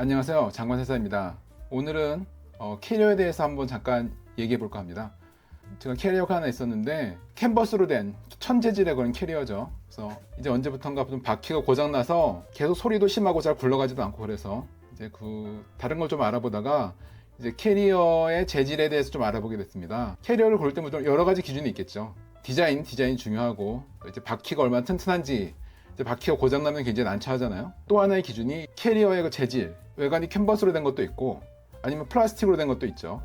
안녕하세요. 장관세사입니다. 오늘은 어, 캐리어에 대해서 한번 잠깐 얘기해 볼까 합니다. 제가 캐리어가 하나 있었는데 캔버스로 된 천재질에 걸린 캐리어죠. 그래서 이제 언제부턴가 좀 바퀴가 고장나서 계속 소리도 심하고 잘 굴러가지도 않고 그래서 이제 그 다른 걸 좀 알아보다가 이제 캐리어의 재질에 대해서 좀 알아보게 됐습니다. 캐리어를 고를 때뭐 좀 여러 가지 기준이 있겠죠. 디자인, 디자인 중요하고 이제 바퀴가 얼마나 튼튼한지 이제 바퀴가 고장나면 굉장히 난처하잖아요. 또 하나의 기준이 캐리어의 그 재질, 외관이 캔버스로 된 것도 있고 아니면 플라스틱으로 된 것도 있죠.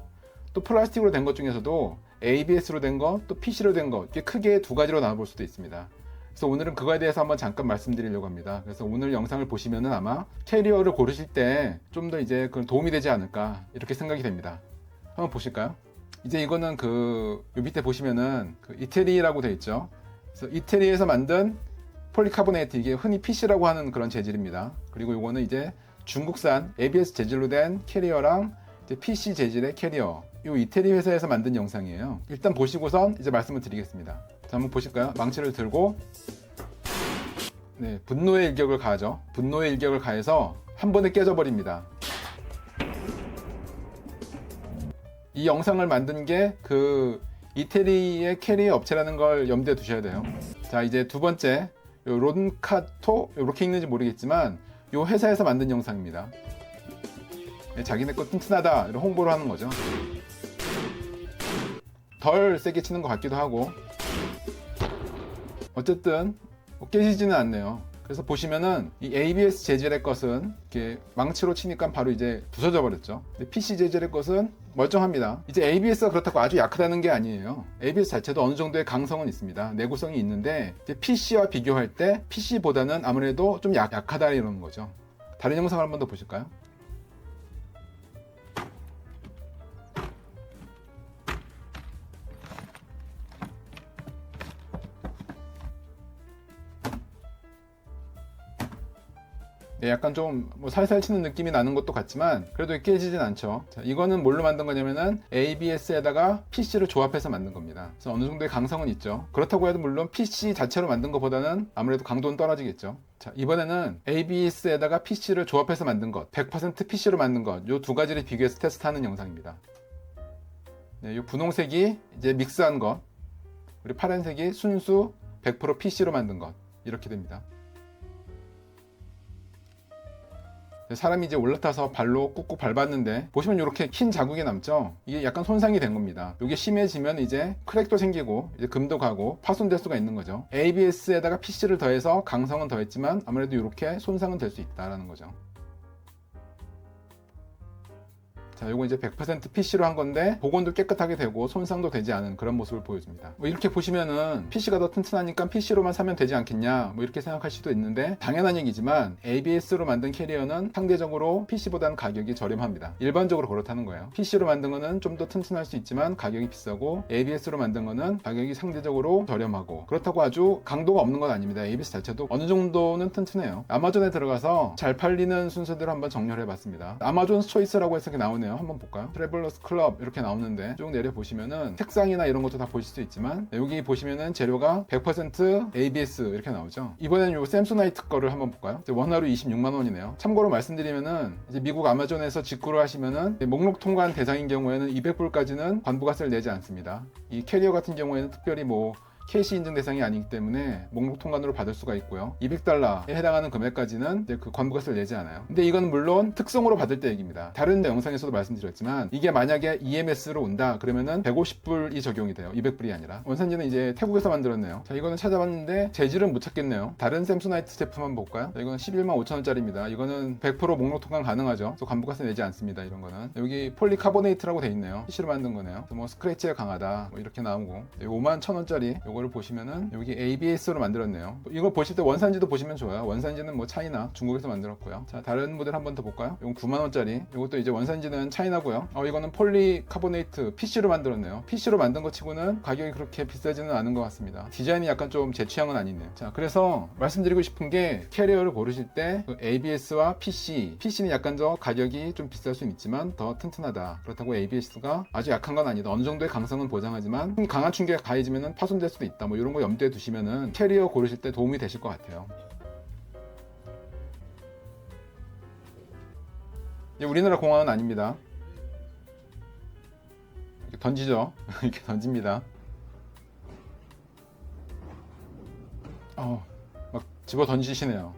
또 플라스틱으로 된 것 중에서도 ABS로 된 거, 또 PC로 된 거, 이렇게 크게 두 가지로 나눠볼 수도 있습니다. 그래서 오늘은 그거에 대해서 한번 잠깐 말씀드리려고 합니다. 그래서 오늘 영상을 보시면은 아마 캐리어를 고르실 때 좀 더 이제 그 도움이 되지 않을까 이렇게 생각이 됩니다. 한번 보실까요? 이제 이거는 그요 밑에 보시면은 그 이태리라고 되어 있죠. 그래서 이태리에서 만든 폴리카보네이트 이게 흔히 PC라고 하는 그런 재질입니다. 그리고 이거는 이제 중국산 ABS 재질로 된 캐리어랑 PC 재질의 캐리어. 이 이태리 회사에서 만든 영상이에요. 일단 보시고선 이제 말씀을 드리겠습니다. 자, 한번 보실까요? 망치를 들고 네, 분노의 일격을 가하죠. 분노의 일격을 가해서 한 번에 깨져버립니다. 이 영상을 만든 게 그 이태리의 캐리어 업체라는 걸 염두에 두셔야 돼요. 자, 이제 두 번째 요 론카토 이렇게 읽는지 모르겠지만 이 회사에서 만든 영상입니다. 네, 자기네 거 튼튼하다 이런 홍보를 하는 거죠. 덜 세게 치는 것 같기도 하고 어쨌든 뭐 깨지지는 않네요. 그래서 보시면은 이 ABS 재질의 것은 이렇게 망치로 치니까 바로 이제 부서져 버렸죠. PC 재질의 것은 멀쩡합니다. 이제 ABS가 그렇다고 아주 약하다는 게 아니에요. ABS 자체도 어느 정도의 강성은 있습니다. 내구성이 있는데 PC와 비교할 때 PC보다는 아무래도 좀 약, 약하다 이러는 거죠. 다른 영상을 한 번 더 보실까요? 약간 좀 뭐 살살 치는 느낌이 나는 것도 같지만 그래도 깨지진 않죠. 자, 이거는 뭘로 만든 거냐면은 ABS에다가 PC를 조합해서 만든 겁니다. 그래서 어느 정도의 강성은 있죠. 그렇다고 해도 물론 PC 자체로 만든 것보다는 아무래도 강도는 떨어지겠죠. 자, 이번에는 ABS에다가 PC를 조합해서 만든 것, 100% PC로 만든 것, 이두 가지를 비교해서 테스트하는 영상입니다. 네, 이 분홍색이 이제 믹스한 것, 그리고 파란색이 순수 100% PC로 만든 것, 이렇게 됩니다. 사람이 이제 올라타서 발로 꾹꾹 밟았는데 보시면 이렇게 흰 자국이 남죠? 이게 약간 손상이 된 겁니다. 이게 심해지면 이제 크랙도 생기고 이제 금도 가고 파손될 수가 있는 거죠. ABS에다가 PC를 더해서 강성은 더했지만 아무래도 이렇게 손상은 될 수 있다라는 거죠 자, 요거 이제 100% PC로 한 건데 복원도 깨끗하게 되고 손상도 되지 않은 그런 모습을 보여줍니다. 뭐 이렇게 보시면은 PC가 더 튼튼하니까 PC로만 사면 되지 않겠냐 뭐 이렇게 생각할 수도 있는데 당연한 얘기지만 ABS로 만든 캐리어는 상대적으로 PC보다는 가격이 저렴합니다. 일반적으로 그렇다는 거예요. PC로 만든 거는 좀 더 튼튼할 수 있지만 가격이 비싸고 ABS로 만든 거는 가격이 상대적으로 저렴하고 그렇다고 아주 강도가 없는 건 아닙니다. ABS 자체도 어느 정도는 튼튼해요. 아마존에 들어가서 잘 팔리는 순서대로 한번 정렬해 봤습니다. 아마존 초이스라고 해서 이렇게 나오네요. 한번 볼까요? 트래블러스 클럽 이렇게 나오는데 쭉 내려 보시면은 색상이나 이런 것도 다 보실 수 있지만 여기 보시면은 재료가 100% ABS 이렇게 나오죠. 이번에는 요 샘소나이트 거를 한번 볼까요? 원화로 26만 원이네요. 참고로 말씀드리면은 이제 미국 아마존에서 직구를 하시면은 목록 통관 대상인 경우에는 200불까지는 관부가세를 내지 않습니다. 이 캐리어 같은 경우에는 특별히 뭐 캐시 인증 대상이 아니기 때문에 목록 통관으로 받을 수가 있고요. 200달러에 해당하는 금액까지는 그 관부가세를 내지 않아요. 근데 이건 물론 특성으로 받을 때 얘기입니다. 다른 영상에서도 말씀드렸지만 이게 만약에 EMS로 온다 그러면은 150불이 적용이 돼요. 200불이 아니라. 원산지는 이제 태국에서 만들었네요. 자, 이거는 찾아봤는데 재질은 못 찾겠네요. 다른 샘소나이트 제품 한번 볼까요? 자, 이거는 11만 5천 원짜리입니다. 이거는 100% 목록 통관 가능하죠. 그래서 관부가세 내지 않습니다. 이런 거는. 여기 폴리카보네이트라고 돼 있네요. PC로 만든 거네요. 뭐 스크래치에 강하다. 뭐 이렇게 나오고 5만 1천 원짜리 요거를 보시면은 여기 ABS로 만들었네요. 이거 보실 때 원산지도 보시면 좋아요. 원산지는 뭐 차이나 중국에서 만들었고요. 자 다른 모델 한 번 더 볼까요? 이건 9만 원짜리. 이것도 이제 원산지는 차이나고요. 어 이거는 폴리카보네이트 PC로 만들었네요. PC로 만든 것 치고는 가격이 그렇게 비싸지는 않은 것 같습니다. 디자인이 약간 좀 제 취향은 아니네요. 자 그래서 말씀드리고 싶은 게 캐리어를 고르실 때 그 ABS와 PC, PC는 약간 더 가격이 좀 비쌀 수는 있지만 더 튼튼하다. 그렇다고 ABS가 아주 약한 건 아니다. 어느 정도의 강성은 보장하지만 강한 충격이 가해지면 파손될 수도 있다. 뭐 이런 거 염두에 두시면은 캐리어 고르실 때 도움이 되실 것 같아요. 우리나라 공항은 아닙니다. 이렇게 던지죠. 이렇게 던집니다. 어, 막 집어 던지시네요.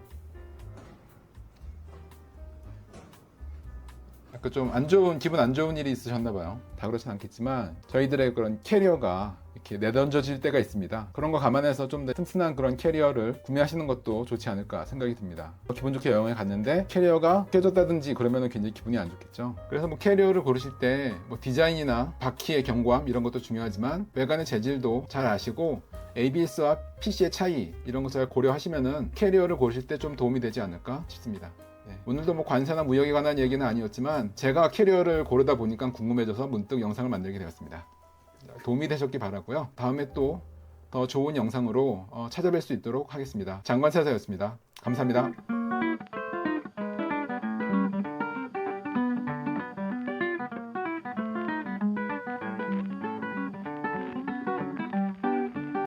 약간 좀 안 좋은 기분 안 좋은 일이 있으셨나 봐요. 다 그렇진 않겠지만 저희들의 그런 캐리어가 이렇게 내던져질 때가 있습니다. 그런 거 감안해서 좀 더 튼튼한 그런 캐리어를 구매하시는 것도 좋지 않을까 생각이 듭니다. 기분 좋게 여행을 갔는데 캐리어가 깨졌다든지 그러면 굉장히 기분이 안 좋겠죠. 그래서 뭐 캐리어를 고르실 때 뭐 디자인이나 바퀴의 견고함 이런 것도 중요하지만 외관의 재질도 잘 아시고 ABS와 PC의 차이 이런 것을 고려하시면은 캐리어를 고르실 때 좀 도움이 되지 않을까 싶습니다. 네, 오늘도 뭐 관세나 무역에 관한 얘기는 아니었지만 제가 캐리어를 고르다 보니까 궁금해져서 문득 영상을 만들게 되었습니다. 도움이 되셨기 바라고요. 다음에 또 더 좋은 영상으로 어, 찾아뵐 수 있도록 하겠습니다. 장관사사였습니다. 감사합니다.